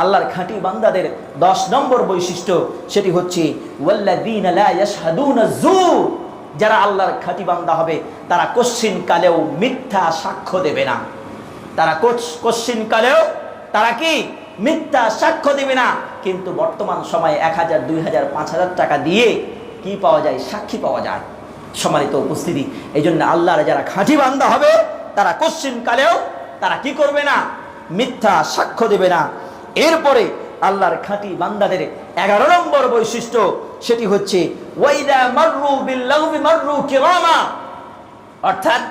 আল্লাহর খাঁটি বান্দাদের দশ নম্বর বৈশিষ্ট্য সেটি হচ্ছে যুর আল্লাহর খাঁটি বান্দা হবে, তারা কশ্চিন কালেও মিথ্যা সাক্ষ্য দেবে না। তারা কশ্চিন কালেও তারা কি মিথ্যা সাক্ষ্য দেবে না। কিন্তু বর্তমান সময়ে এক হাজার, দুই হাজার, পাঁচ হাজার টাকা দিয়ে কি পাওয়া যায়? সাক্ষী পাওয়া যায়। সম্মানিত উপস্থিতি এই জন্য আল্লাহর যারা খাঁটি বান্দা হবে, তারা কশ্চিন কালেও তারা কি করবে না? মিথ্যা সাক্ষ্য দেবে না। এরপরে আল্লাহর খাঁটি বান্দাদের এগারো নম্বর বৈশিষ্ট্য, সেটি হচ্ছে অর্থাৎ,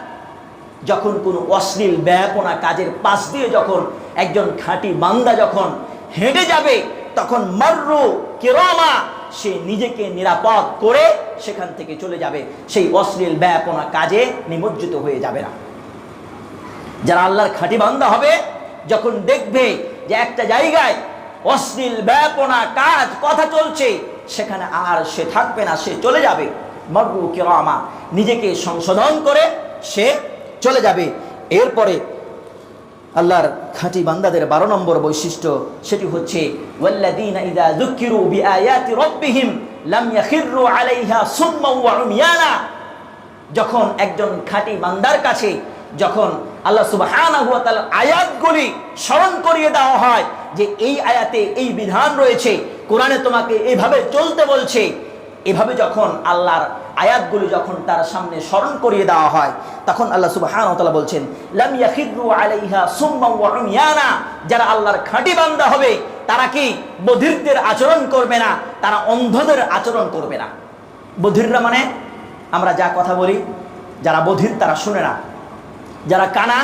যখন কোনো অশ্লীল ব্যাপনা কাজের পাশ দিয়ে যখন একজন খাঁটি বান্দা যখন হেঁটে যাবে, তখন মাররু কিরামা, সে নিজেকে নিরাপদ করে সেখান থেকে চলে যাবে। সেই অশ্লীল ব্যাপনা কাজে নিমজ্জিত হয়ে যাবে না। যারা আল্লাহর খাঁটি বান্দা হবে, যখন দেখবে যে একটা জায়গায় অশ্লীল ব্যাপনা কাজ, কথা চলছে, সেখানে আর সে থাকবে না, সে চলে যাবে। মরু কিরামা, নিজেকে সংশোধন করে সে চলে যাবে। এরপরে আল্লাহর খাঁটি বান্দাদের বারো নম্বর বৈশিষ্ট্য, সেটি হচ্ছে যখন একজন খাঁটি বান্দার কাছে, যখন আল্লাহ তাআলার আয়াতগুলি স্মরণ করিয়ে দেওয়া হয় যে এই আয়াতে এই বিধান রয়েছে। কোরআনে তোমাকে এইভাবে চলতে বলছে। এভাবে যখন আল্লাহর আয়াতগুলি যখন তার সামনে স্মরণ করিয়ে দেওয়া হয়, তখন আল্লাহ সুবহানাহু ওয়া বলছেন, লাম যারা আল্লাহর খাঁটি বান্দা হবে, তারা কি বধিরদের আচরণ করবে না? তারা অন্ধদের আচরণ করবে না। বধিররা মানে আমরা যা কথা বলি, যারা বধির তারা শুনে না। যারা কানা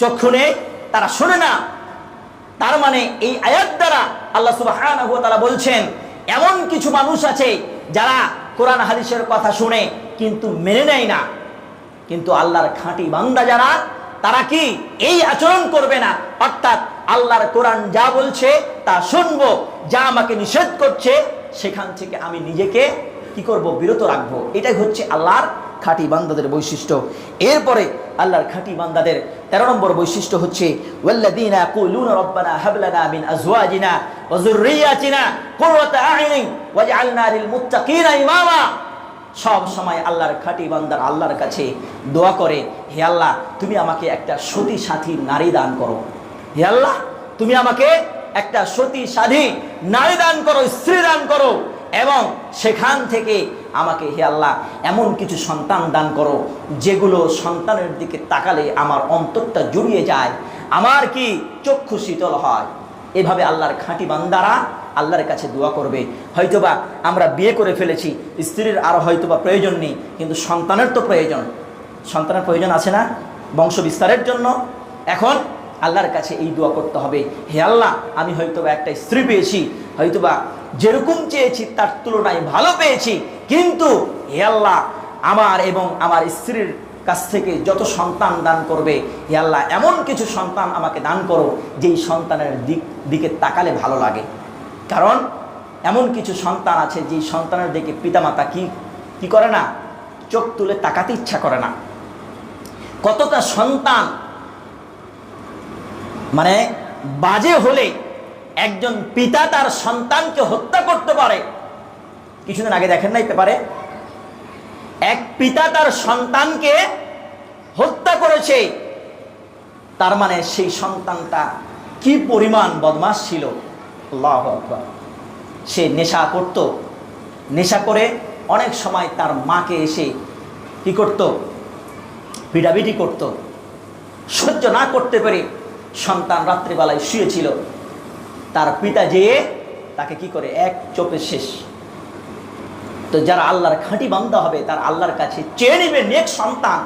চক্ষু নেই, তারা শোনে না। তার মানে এই আয়াত দ্বারা আল্লাহ ওয়া তাআলা বলছেন, এমন কিছু মানুষ আছে যারা কোরআন হাদিসের কথা শুনে কিন্তু মেনে নেয় না। কিন্তু আল্লাহর খাঁটি বান্দা যারা, তারা কি এই আচরণ করবে না? অর্থাৎ আল্লাহর কোরআন যা বলছে তা শুনব, যা আমাকে নিষেধ করছে, সেখান থেকে আমি নিজেকে কি করব? বিরত রাখব। এটাই হচ্ছে আল্লাহর খাঁটি বান্দাদের বৈশিষ্ট্য। এরপরে আল্লাহর খাঁটি বান্দাদের তেরো নম্বর বৈশিষ্ট্য হচ্ছে সব সময় আল্লাহর খাঁটি বান্দার আল্লাহর কাছে দোয়া করে, হে আল্লাহ, তুমি আমাকে একটা সতী সাথী নারী দান করো। হে আল্লাহ, তুমি আমাকে একটা সতী সাধী নারী দান করো, স্ত্রী দান করো। এবং সেখান থেকে আমাকে, হে আল্লাহ, এমন কিছু সন্তান দান করো, যেগুলো সন্তানের দিকে তাকালে আমার অন্তরটা জুড়িয়ে যায়, আমার কি চক্ষু শীতল হয়? এভাবে আল্লাহর খাঁটি বান্দারা আল্লাহর কাছে দোয়া করবে। হয়তোবা আমরা বিয়ে করে ফেলেছি, স্ত্রীর আর হয়তোবা প্রয়োজন নেই, কিন্তু সন্তানের তো প্রয়োজন। সন্তানের প্রয়োজন আছে না? বংশ বিস্তারের জন্য। এখন আল্লাহর কাছে এই দোয়া করতে হবে। হে আল্লাহ, আমি হয়তোবা একটা স্ত্রী পেয়েছি, হয়তোবা যেরকম চেয়েছি, তার তুলনায় ভালো পেয়েছি। কিন্তু হে আল্লাহ, আমার এবং আমার স্ত্রীর কাছ থেকে যত সন্তান দান করবে, হে আল্লাহ, এমন কিছু সন্তান আমাকে দান করো, যেই সন্তানের দিক, দিকে তাকালে ভালো লাগে। কারণ এমন কিছু সন্তান আছে, যেই সন্তানের দিকে পিতামাতা কি কি করে না, চোখ তুলে তাকাতে ইচ্ছা করে না। কতটা সন্তান মানে বাজে হলে একজন পিতা তার সন্তানকে হত্যা করতে পারে। কিছুদিন আগে দেখেন নাই পেপারে? এক পিতা তার সন্তানকে হত্যা করেছে। তার মানে সেই সন্তানটা কি পরিমাণ বদমাস ছিল? সে নেশা করত। নেশা করে অনেক সময় তার মাকে এসে কি করত? পিটাপিটি করত। সহ্য না করতে পেরে সন্তান রাত্রিবেলায় শুয়েছিল। তার পিতা যেয়ে তাকে কি করে? এক চোপে শেষ। তো যারা আল্লাহর খাঁটি বান্দা হবে, তার আল্লাহর কাছে চেয়ে নেবে, নেক সন্তান।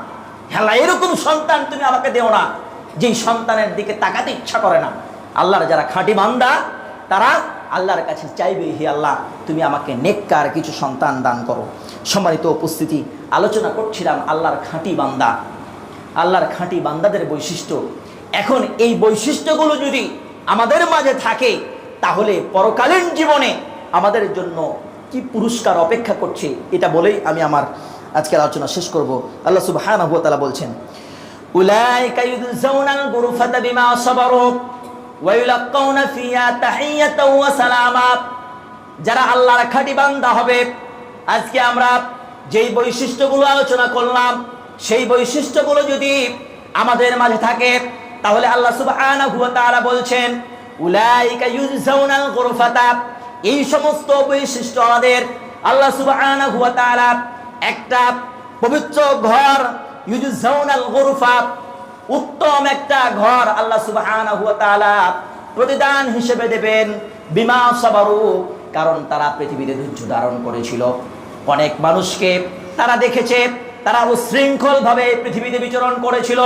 হেলা, এরকম সন্তান তুমি আমাকে দেও না, যেই সন্তানের দিকে তাকাতে ইচ্ছা করে না। আল্লাহর যারা খাঁটি বান্দা, তারা আল্লাহর কাছে চাইবে, হে আল্লাহ, তুমি আমাকে নেককার কিছু সন্তান দান করো। সম্মানিত উপস্থিতি, আলোচনা করছিলাম আল্লাহর খাঁটি বান্দা। আল্লাহর খাঁটি বান্দাদের বৈশিষ্ট্য। এখন এই বৈশিষ্ট্যগুলো যদি আমাদের মাঝে থাকে, তাহলে পরকালীন জীবনে আমাদের জন্য কি পুরস্কার অপেক্ষা করছে, এটা বলেই আমি আমার আজকের আলোচনা শেষ করব। আল্লাহ সুবহানাহু ওয়া তাআলা বলছেন যারা আল্লাহর খাঁটি বান্দা হবে, আজকে আমরা যেই বৈশিষ্ট্যগুলো আলোচনা করলাম, সেই বৈশিষ্ট্যগুলো যদি আমাদের মাঝে থাকে তাহলে আল্লাহ সুবহানাহু ওয়া তাআলা বলছেন, উলাইকা ইউজাউনাল গুরফাতা এই সমস্ত বৈশিষ্ট্য আমাদের আল্লাহ সুবহানাহু ওয়া তাআলা একটা পবিত্র ঘর ইউজাউনাল গুরফা উত্তম একটা ঘর আল্লাহ সুবহানাহু ওয়া তাআলা প্রতিদান হিসেবে দেবেন, বিমা সাবারু, কারণ তারা পৃথিবীতে ধৈর্য ধারণ করেছিল। অনেক মানুষকে তারা দেখেছে, তারা উশৃঙ্খলভাবে পৃথিবীতে বিচরণ করেছিল।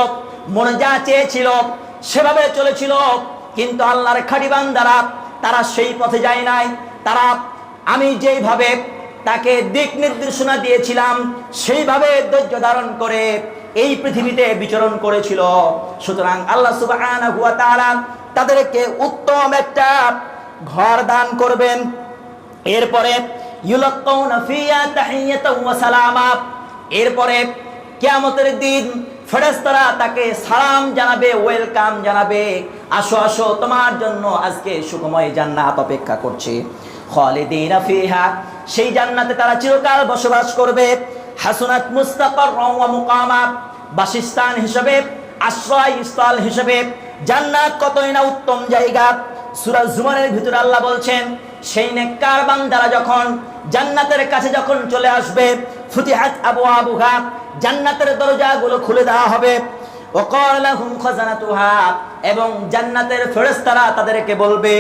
মনে যা চেয়েছিল, সেভাবে চলেছিল। কিন্তু আল্লাহর খাঁটি দ্বারা তারা সেই পথে যায় নাই। তারা, আমি যেইভাবে তাকে দিক নির্দেশনা দিয়েছিলাম, সেইভাবে ধৈর্য ধারণ করে এই পৃথিবীতে বিচরণ করেছিল। সুতরাং আল্লাহ ওয়া তাদেরকে উত্তম একটা ঘর দান করবেন। এরপরে ওয়া সালামা। এরপরে, কিয়ামতের দিন ফেরেশতারা তাকে সালাম জানাবে, ওয়েলকাম জানাবে। আসো আসো, তোমার জন্য আজকে সুখময় জান্নাত অপেক্ষা করছে। ফিহা, সেই জান্নাতে তারা চিরকাল বসবাস করবে। হাসনাত মুস্তাকার ওয়া মুকামা, বাসস্থান হিসেবে, আশ্রয় স্থল হিসেবে। জান্নাত কতই না উত্তম জায়গা। সূরা জুমারের ভিতরে আল্লাহ বলছেন, সেই নেককার বান্দারা যখন জান্নাতের কাছে যখন চলে আসবে ফুতিহাত আবওয়াবুহা, জান্নাতের দরজাগুলো খুলে দেওয়া হবে। এবং জান্নাতের ফেরেশতারা তাদেরকে বলবে,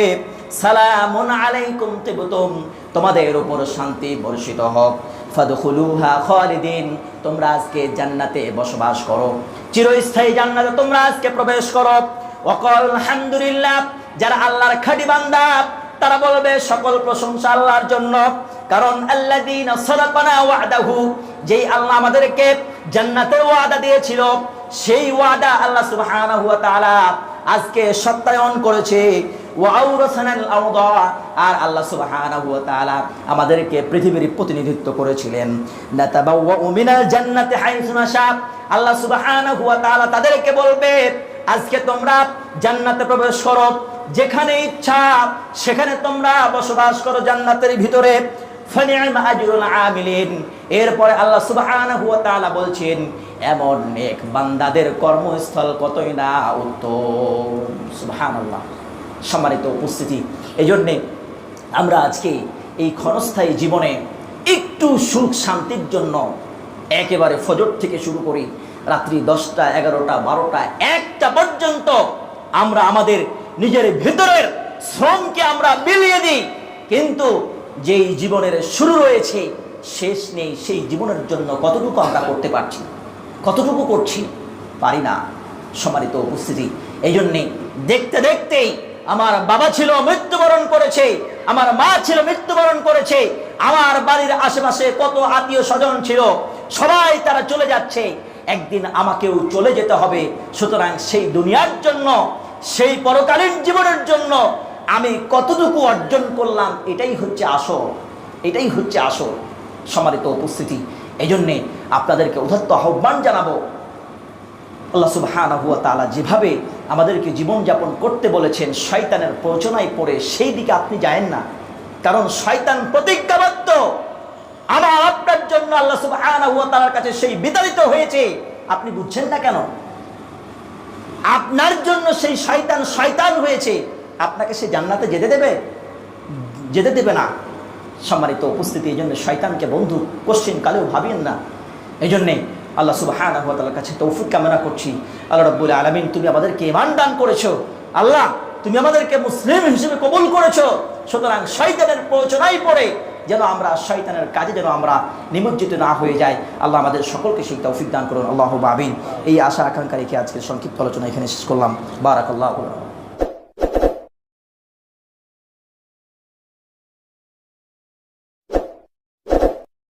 সালামুন আলাইকুম তিবতুম, তোমাদের উপর শান্তি বর্ষিত হোক। ফাদখুলুহা খালিদিন, তোমরা আজকে জান্নাতে বসবাস করো। চিরস্থায়ী জান্নাতে তোমরা আজকে প্রবেশ করো। ওয়াকাল আলহামদুলিল্লাহ যারা আল্লাহর খাঁটি বান্দা তারা বলবে, সকল প্রশংসা আল্লাহর জন্য। কারণ ওয়াদাহু, যেই আল্লাহ আমাদেরকে জান্নাতের ওয়াদা দিয়েছিল, সেই ওয়াদা আল্লাহ তাআলা আজকে সত্যায়ন করেছে। আর আল্লাহ তাআলা আমাদেরকে পৃথিবীর প্রতিনিধিত্ব করেছিলেন। আল্লাহ তাআলা তাদেরকে বলবে, আজকে তোমরা জান্নাতে প্রবেশ করো। যেখানে ইচ্ছা, সেখানে তোমরা বসবাস করো জান্নাতের ভিতরে। এরপরে আল্লাহ তাআলা বলছেন, এমন নেক বান্দাদের কর্মস্থল কতই না উত্তম? সুবহানাল্লাহ। সম্মানিত উপস্থিতি। এই জন্যে আমরা আজকে এই ক্ষণস্থায়ী জীবনে একটু সুখ শান্তির জন্য একেবারে ফজর থেকে শুরু করি। রাত্রি দশটা, এগারোটা, বারোটা, একটা পর্যন্ত আমরা আমাদের নিজের ভিতরের শ্রমকে আমরা বিলিয়ে দিই কিন্তু যেই জীবনের শুরু রয়েছে, শেষ নেই, সেই জীবনের জন্য কতটুকু আমরা করতে পারছি? কতটুকু করছি? পারি না। সম্মানিত উপস্থিতি। এই জন্যে দেখতে দেখতেই আমার বাবা ছিল মৃত্যুবরণ করেছে, আমার মা ছিল মৃত্যুবরণ করেছে, আমার বাড়ির আশেপাশে কত আত্মীয় স্বজন ছিল, সবাই তারা চলে যাচ্ছে। একদিন আমাকেও চলে যেতে হবে, সুতরাং সেই দুনিয়ার জন্য সেই পরকালীন জীবনের জন্য আমি কতটুকু অর্জন করলাম, এটাই হচ্ছে আসল। এটাই হচ্ছে আসল। সম্মানিত উপস্থিতি এই জন্যে আপনাদেরকে উদাত্ত আহ্বান জানাব। আল্লাহ সুবহানাহু ওয়া তাআলা যেভাবে আমাদেরকে জীবনযাপন করতে বলেছেন, শয়তানের প্রচনায় পড়ে সেই দিকে আপনি যায়েন না। কারণ শয়তান প্রতিজ্ঞাবদ্ধ। আমার আপনার জন্য আল্লাহ সুবহানাহু ওয়া তাআলার কাছে সেই বিতাড়িত হয়েছে। আপনি বুঝছেন না কেন? আপনার জন্য সেই শয়তান শয়তান হয়েছে। আপনাকে সে জান্নাতে যেতে দেবে? যেতে দেবে না। সম্মানিত উপস্থিতি, এই জন্য শয়তানকে বন্ধু কোশ্চিন কালেও ভাবিয়েন না। এই জন্যে আল্লাহ সুবাহানাহু ওয়া তাআলার কাছে তৌফিক কামনা করছি। আল্লাহ রাব্বুল আলামিন, তুমি আমাদেরকে ইমান দান করেছ। আল্লাহ, তুমি আমাদেরকে মুসলিম হিসেবে কবুল করেছ। সুতরাং শয়তানের প্রচনায় পড়ে যেন আমরা শয়তানের কাজে যেন আমরা নিমজ্জিত না হয়ে যাই। আল্লাহ আমাদের সকলকে সেই তৌফিক দান করুন। আল্লাহ বাবিন এই আশা আকাঙ্ক্ষা রেখে আজকে সংক্ষিপ্ত আলোচনা এখানে শেষ করলাম। বারাকাল্লাহ